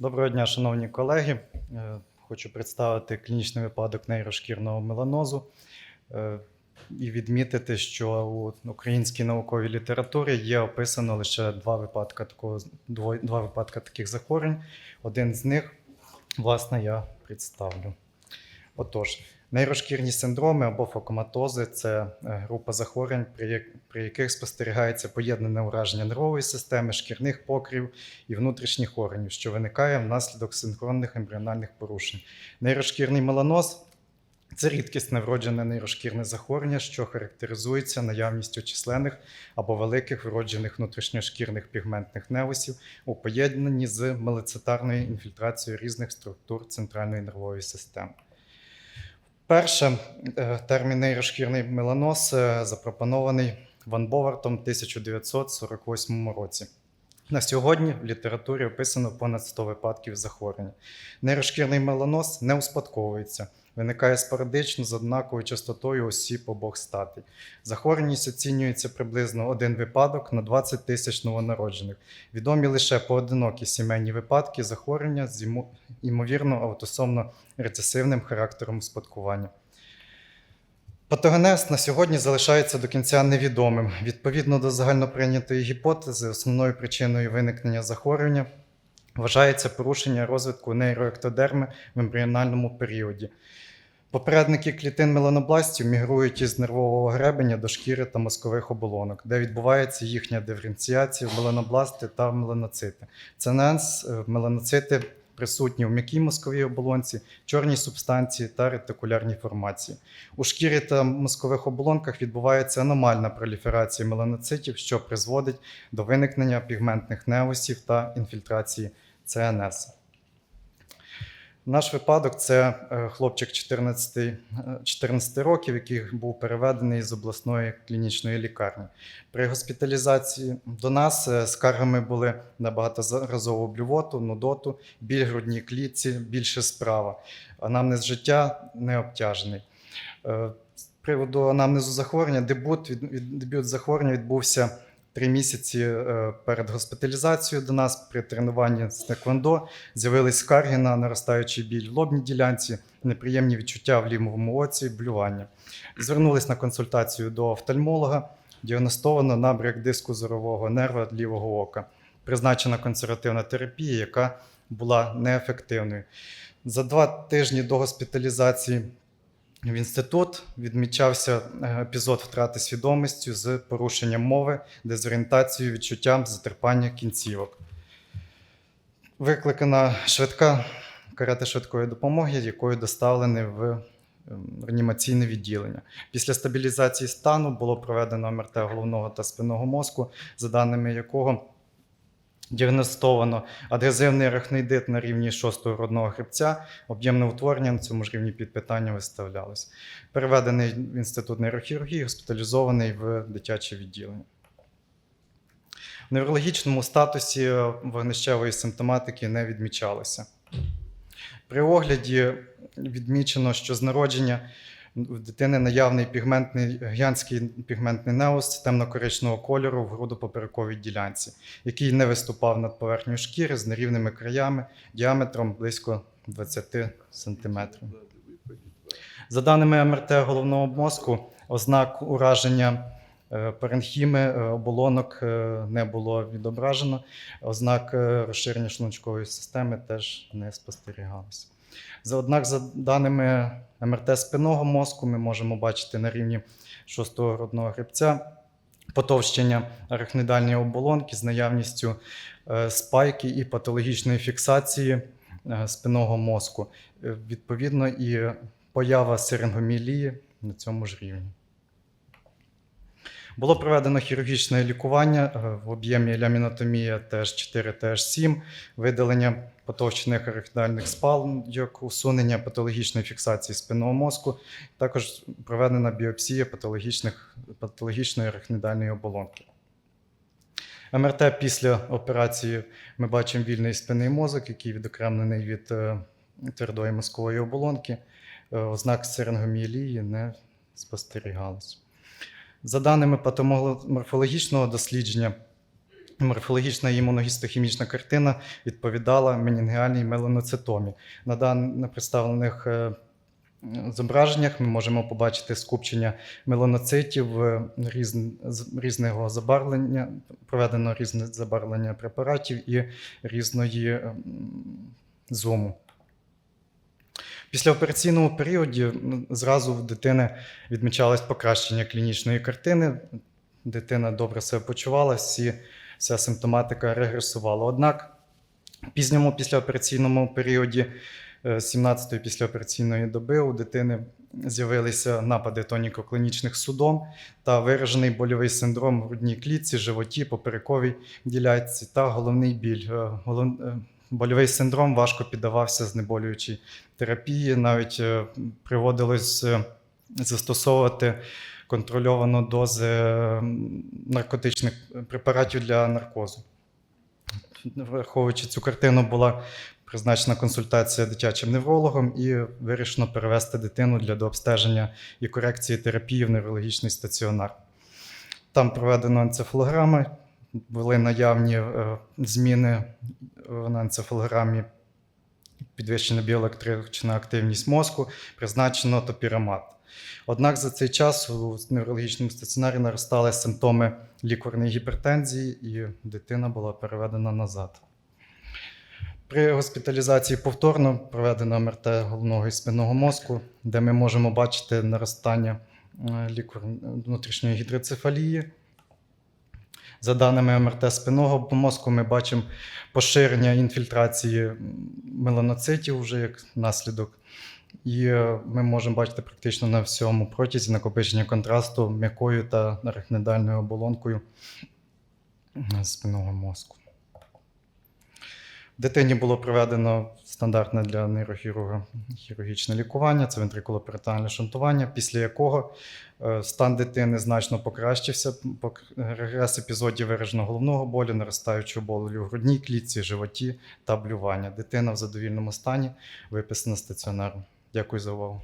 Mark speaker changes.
Speaker 1: Доброго дня, шановні колеги. Е, Хочу представити клінічний випадок нейрошкірного меланозу е, і відмітити, що у українській науковій літературі є описано лише два випадки такого два випадки таких захворювань. Один з них, власне, я представлю. Отож, нейрошкірні синдроми або фокоматози це е, група захворювань, при, як- при яких спостерігається поєднане ураження нервової системи, шкірних покрів і внутрішніх органів, що виникає внаслідок синхронних ембріональних порушень. Нейрошкірний меланоз це рідкісне вроджене нейрошкірне захворювання, що характеризується наявністю численних або великих вроджених внутрішньошкірних пігментних невусів у поєднанні з мелецитарною інфільтрацією різних структур центральної нервової системи. Перше, е, термін нейрошкірний меланоз е, запропонований Ван Бовартом в 1948 році. На сьогодні в літературі описано понад 100 випадків захворювання. Нейрошкірний меланоз не успадковується, виникає спорадично з однаковою частотою осіб обох статей. Захворюваність оцінюється приблизно один випадок на 20 тисяч новонароджених. Відомі лише поодинокі сімейні випадки захворювання з ймо- ймовірно аутосомно рецесивним характером успадкування. Патогенез на сьогодні залишається до кінця невідомим. Відповідно до загальноприйнятої гіпотези, основною причиною виникнення захворювання вважається порушення розвитку нейроектодерми в ембріональному періоді. Попередники клітин меланобластів мігрують із нервового гребеня до шкіри та мозкових оболонок, де відбувається їхня диференціація в меланобласти та меланоцити. Це нас е, меланоцити присутні в м'якій мозковій оболонці, чорній субстанції та ретикулярній формації. У шкірі та мозкових оболонках відбувається аномальна проліферація меланоцитів, що призводить до виникнення пігментних неосів та інфільтрації ЦНС. Наш випадок це е, хлопчик 14, е, 14 років, який був переведений з обласної клінічної лікарні. При госпіталізації до нас е, скаргами були на багаторазову блювоту, нудоту, біль грудній клітці, більше справа. Анамнез життя не обтяжений. Е, З приводу анамнезу захворювання, дебют, дебют захворювання відбувся три місяці е, перед госпіталізацією до нас при тренуванні з Теквондо. З'явились скарги на наростаючий біль в лобній ділянці, неприємні відчуття в лівому оці, блювання. Звернулись на консультацію до офтальмолога, діагностовано набряк диску зорового нерва лівого ока. Призначена консервативна терапія, яка була неефективною. За два тижні до госпіталізації в інститут відмічався е, епізод втрати свідомості з порушенням мови, дезорієнтацією, відчуттям затерпання кінцівок. Викликана швидка карета швидкої допомоги, якою доставлені в ем, реанімаційне відділення. Після стабілізації стану було проведено МРТ головного та спинного мозку, за даними якого діагностовано адрезивний арахноїдит на рівні шостого родного хребця, об'ємне утворення на цьому ж рівні під питання виставлялось. Переведений в інститут нейрохірургії, госпіталізований в дитяче відділення. В неврологічному статусі вогнищевої симптоматики не відмічалося. При огляді відмічено, що з народження в дитини наявний пігментний, гігантський пігментний неус темно-коричневого кольору в грудопоперековій ділянці, який не виступав над поверхнею шкіри з нерівними краями діаметром близько 20 см. За даними МРТ головного мозку, ознак ураження е, паренхіми е, оболонок е, не було відображено, ознак розширення шлуночкової системи теж не спостерігалося. Однак, за даними МРТ спинного мозку, ми можемо бачити на рівні шостого грудного грибця потовщення арахноїдальної оболонки з наявністю е, спайки і патологічної фіксації е, спинного мозку. Е, Відповідно, і поява сирингомілії на цьому ж рівні. Було проведено хірургічне лікування е, в об'ємі лямінотомія ТH4, TH7, видалення потовщених арахноїдальних спалок, усунення патологічної фіксації спинного мозку, також проведена біопсія патологічних, патологічної арахноїдальної оболонки. МРТ після операції ми бачимо вільний спинний мозок, який відокремлений від е, твердої мозкової оболонки. Е, Ознак сирингомієлії не спостерігалось. За даними патоморфологічного дослідження, Морфологічна імуногістохімічна картина відповідала менінгіальній меланоцитомі. На даних представлених е, зображеннях ми можемо побачити скупчення меланоцитів е, різного забарвлення, проведено різне забарвлення препаратів і різної зуму. Після операційному періоді зразу в дитини відмічалось покращення клінічної картини. Дитина добре себе почувала, всі, вся симптоматика регресувала. Однак в пізньому післяопераційному періоді е, 17-ї післяопераційної доби у дитини з'явилися напади тоніко-клінічних судом та виражений больовий синдром в грудній клітці, животі, поперековій ділянці та головний біль. Е, е, Больовий синдром важко піддавався знеболюючій терапії, навіть е, приводилось е, застосовувати контрольовану дози е, наркотичних препаратів для наркозу. Враховуючи цю картину, була призначена консультація дитячим неврологом і вирішено перевести дитину для дообстеження і корекції терапії в неврологічний стаціонар. Там проведено енцефалограми, були наявні е, зміни на енцефалограмі, підвищена біоелектрична активність мозку, призначено топірамат. Однак за цей час у неврологічному стаціонарі наростали симптоми лікарної гіпертензії, і дитина була переведена назад. При госпіталізації повторно проведено МРТ головного і спинного мозку, де ми можемо бачити наростання е, внутрішньої гідроцефалії. За даними МРТ спинного мозку, ми бачимо поширення інфільтрації меланоцитів вже як наслідок. І е, ми можемо бачити практично на всьому протязі накопичення контрасту м'якою та арахнидальною оболонкою е, спинного мозку. Дитині було проведено стандартне для нейрохірурга хірургічне лікування, це вентрикулоперитональне шунтування, після якого е, стан дитини значно покращився. Пок- Регрес епізодів вираженого головного болю, наростаючого болю в грудній клітці, животі та блювання. Дитина в задовільному стані виписана з стаціонару. Дякую за увагу.